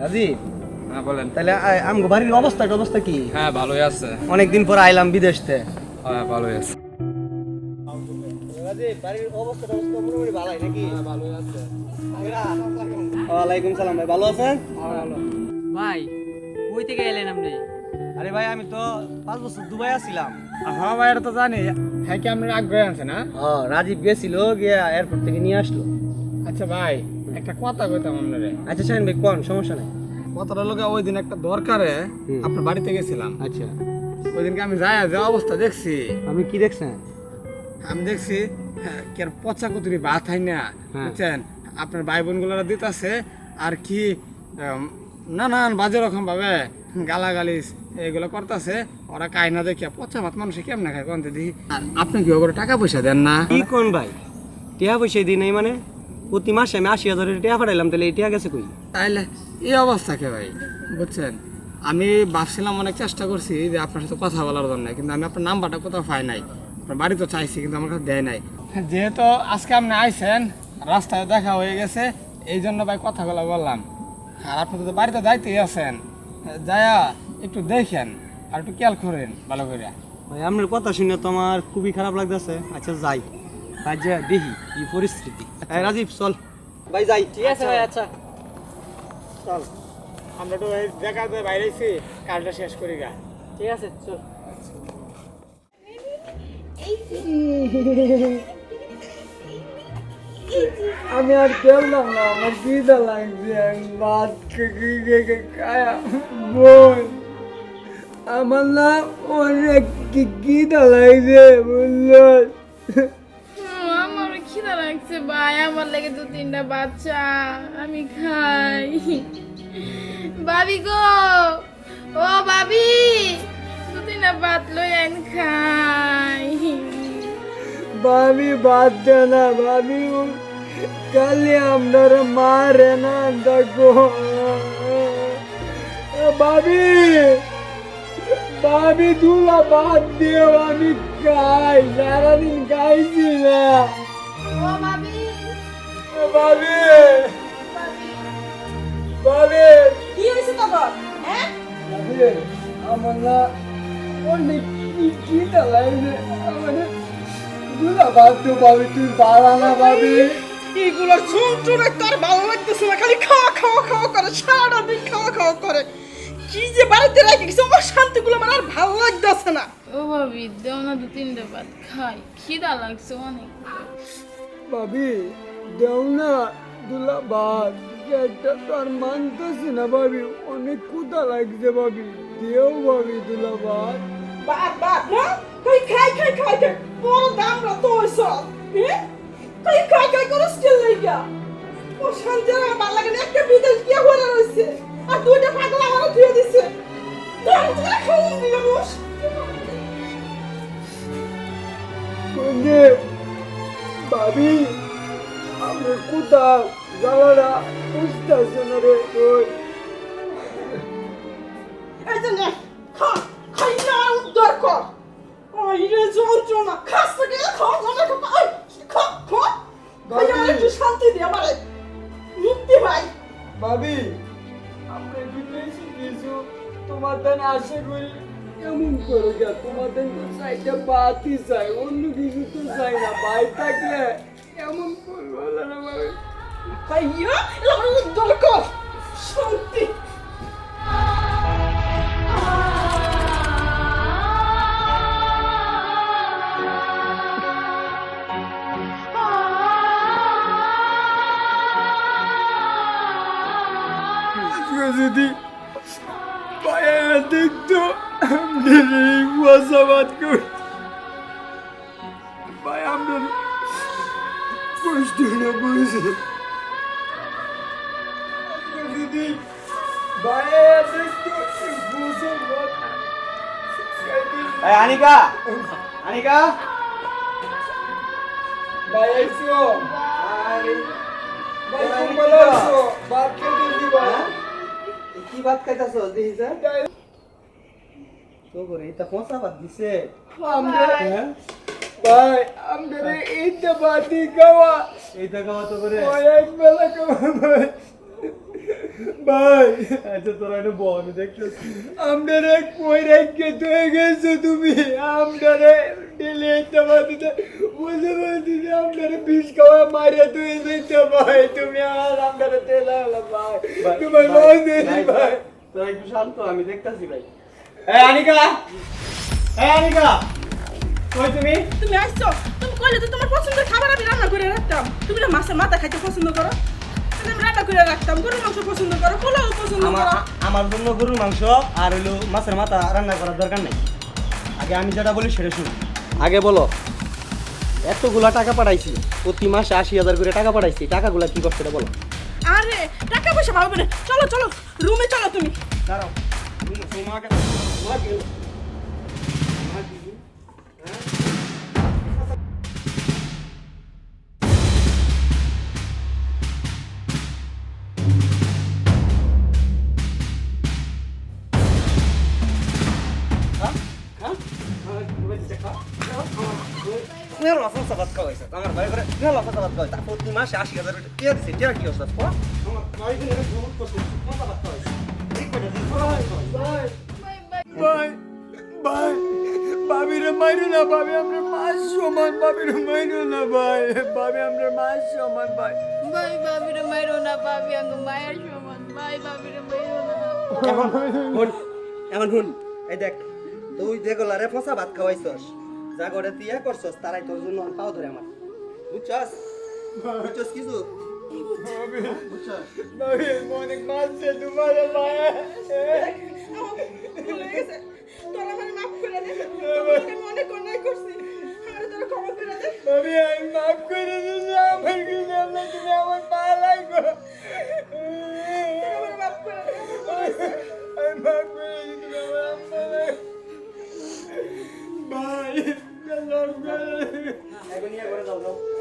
রাজীব? হ্যাঁ বলেন। তাহলে আমগো বাড়ির অবস্থা অবস্থা কি? হ্যাঁ ভালোই আছে। অনেকদিন পর আইলাম বিদেশ থেকে হ্যাঁ ভালোই আছে। রাজীব বাড়ির অবস্থা অবস্থা মোটামুটি ভালোই নাকি? ভালোই আছে। ওয়ালাইকুম সালাম ভাই ভালো আছেন? ভাই কই থেকে এলেন আপনি? আরে ভাই আমি তো পাঁচ বছর দুবাই আছিলাম। হ্যাঁ ভাই এটা তো জানি। হ্যাঁ কি আপনার আগ্রহ আছে না ও রাজীব গেছিল গিয়ে এয়ারপোর্ট থেকে নিয়ে আসলো। আচ্ছা ভাই একটা কথা কইতাম আপনারে আচ্ছা শাহিন ভাই কোন? সমস্যা নাই। কথাটা লোকে ওই দিন একটা দরকারে আপনার বাড়িতে গেছিলাম। আচ্ছা। ওই দিনকে আমি যাই যে অবস্থা দেখছি। আমি কি দেখছেন আমি দেখছি হ্যাঁ, পচা কুতুরি ভাত হয় না হ্যাঁ। বুঝছেন? আপনার ভাই বোনগুলোরা দিতেছে আর কি নানান বাজে রকম ভাবে গালাগালি এগুলো করতেছে। ওরা কায়না দেখিয়া পচা ভাত মানুষে কেমনে খায় কোন আর আপনি কি ওগুলো টাকা পয়সা দেন না? কি কোন ভাই? টিয়া পয়সা দিই নাই মানে? প্রতি মাসে আমি আশি হাজারের টিয়া পাঠাইলাম তাহলে এই টিয়া গেছে কই? তাইলে এই অবস্থা কে ভাই? বুঝছেন? আমি ভাবছিলাম অনেক চেষ্টা করছি যে আপনার সাথে কথা বলার জন্য কিন্তু আমি আপনার নাম্বারটা কোথাও পাই নাই। আপনার বাড়ি তো চাইছি কিন্তু আমার কাছে দেয় নাই। যেহেতু আজকে আপনি আইছেন রাস্তায় দেখা হয়ে গেছে এই জন্য ভাই কথাগুলো বললাম। আর আপনি তো বাড়িতে যাইতেই আছেন। যায়া একটু দেখেন আর একটু খেয়াল করেন ভালো করে ভাই আপনার কথা শুনে তো আমার খুবই খারাপ লাগতেছে। আচ্ছা যাই। ভাই যা দেখি কি পরিস্থিতি? রাজীব চল। ভাই যাই। ঠিক আছে ভাই আচ্ছা। চল। আমরা তো এই দেখা যায় বাইরেছি কাজটা শেষ করি গা। ঠিক আছে চল। আমি আর খেললাম না আমার খিদা লাগছে আমি ভাত খায়া বোন আমার না অনেক খিদা লাগছে বুঝলো লাগছে ভাই, আমার লাগে দু তিনটা বাচ্চা, আমি খাই। ভাবি গো, ও ভাবি, দু তিনটা ভাত লই আইন খাই। ভাবি, বাদ দে না ভাবি, কালি আপনার মারে না দেখো। ভাবি ভাবি, দুলা বাদ দিও আমি খাই, সারাদিন খাইছি না। ভাবি ভাবি কি হয়েছে তোর হ্যাঁ? আমার না অনেক খিদা লাগছে। আমার দুলা বাদ দিও ভাবি তুই বাড়া না ভাবি এগুলো তার ভালো লাগতেছে না। খালি খাওয়া খাওয়া খাওয়া করে সারাটা দিন খাওয়া খাওয়া করে। কি যে বাড়িতে রেখে আমার শান্তিগুলো আমার আর ভালো লাগতেছে না। ও ভাবি দেও না দু তিনটা ভাত খাই। খিদা লাগছে অনেক। ভাবি দেও না দুলা বাদ একটা তো আর মানতেছি না ভাবি অনেক ক্ষুদা লাগছে ভাবি। দেও ভাবি দুলা বাদ বাদ বাদ না? তুই খাই খাই খাই খাই বড় দাম না তো হ্যাঁ তুই খাই খাই করে স্টিল লাইগা? ও শান্তি আমার ভালো লাগে না একটা বিদেশ গিয়ে হয়ে রয়েছে আর দুইটা পাগল আমার ধুয়ে দিছে। বস ভাবি আমরা ক্ষুদা জ্বালারা বুঝতেছে না রে আর উদ্ধার কর। ওই রে যন্ত্রণা খাস থেকে খাওয়া যাবে খা খা খাই আমার একটু শান্তি দে আমারে। মুক্তি ভাই। ভাবি আমরা বিদেশি কিছু? তোমার দেন আশা করি এমন করো তোমার দেন তো চাইটা বাতি চাই অন্য কিছু তো চাই না। ভাই থাকলে এমন করব ভাইয়া এবার উদ্ধার শান্তি যদি পায়ে দেখতো এই কুয়াশাবাদ করে কষ্ট না বুঝে এই আনিকা আনিকা ভাই আইসো আরে ভাই আছো ভাত খেতে দিবা কি ভাত খাইতাছ? দেখি স্যার তো করে এটা পচা ভাত দিছে। আমরা হ্যাঁ। ভাই আমাদের এইটা বাতি খাওয়া এইটা খাওয়া তো করে। অনেক বেলা খাওয়া ভাই। ভাই আচ্ছা তোরা এটা বল দেখতেছি আমদারে কই রেখে তুই গেছো তুমি। আমদারে ডেলে একটা বাদিতে বুঝে বাদিতে আমদারে বিষ খাওয়া মারিয়া তুই যেতে ভাই। তুমি আর আমদারে তেলা ভাই। তোমার ভাই ভাই। তোরা একটু শান্ত আমি দেখতাছি ভাই। এই আনিকা! এই আনিকা! কই তুমি? তুমি আসছো তুমি কইলে তো তোমার পছন্দের খাবার আমি রান্না করে রাখতাম। তুমি না মাছের মাথা খাইতে পছন্দ করো। আমি রান্না করে রাখতাম গরুর মাংস পছন্দ করো পোলাও পছন্দ করো। আমার জন্য গরুর মাংস আর হইল মাছের মাথা রান্না করার দরকার নেই। আগে আমি যেটা বলি সেটা শুনো আগে বলো এতগুলা টাকা পাঠাইছি প্রতি মাসে আশি হাজার করে টাকা পাঠাইছি টাকাগুলা কি করছে বলো। আরে টাকা পয়সা পাবে না। চলো চলো রুমে চলো তুমি। দাঁড়াও তোমাকে ভাত খাওয়াইছে আমার ভাই করে মেলা ফসা ভাত খাওয়াইছে প্রতি মাসে আশি হাজার টিয়া দিছে টিয়া কি অবস্থা আমার ভাই করে ফসা ভাত ঠিক করে ভাই ভাই না ভাবি আমরা মাস সমান ভাবিরে মাইরো না ভাই ভাবি আমরা মাস সমান ভাই ভাই বাবিরে মাইরো না বাবি আঙ্গ মায়ের সমান ভাই বাবিরে মাইরো না এখন এখন হুন, এই দেখ, তুই যেগুলারে ফসা ভাত খাওয়াইছস যা করে তুই ইয়া করছস তারাই তোর জন্য পাও ধরে আমার বুঝছস বুঝছস কিছু তোর ভাবি অনেক মাসছে তোমার ভাই তোরা মানে মাফ করে দে ভাই মাফ করে দিছি। এখন ইয়া করে দাও দাও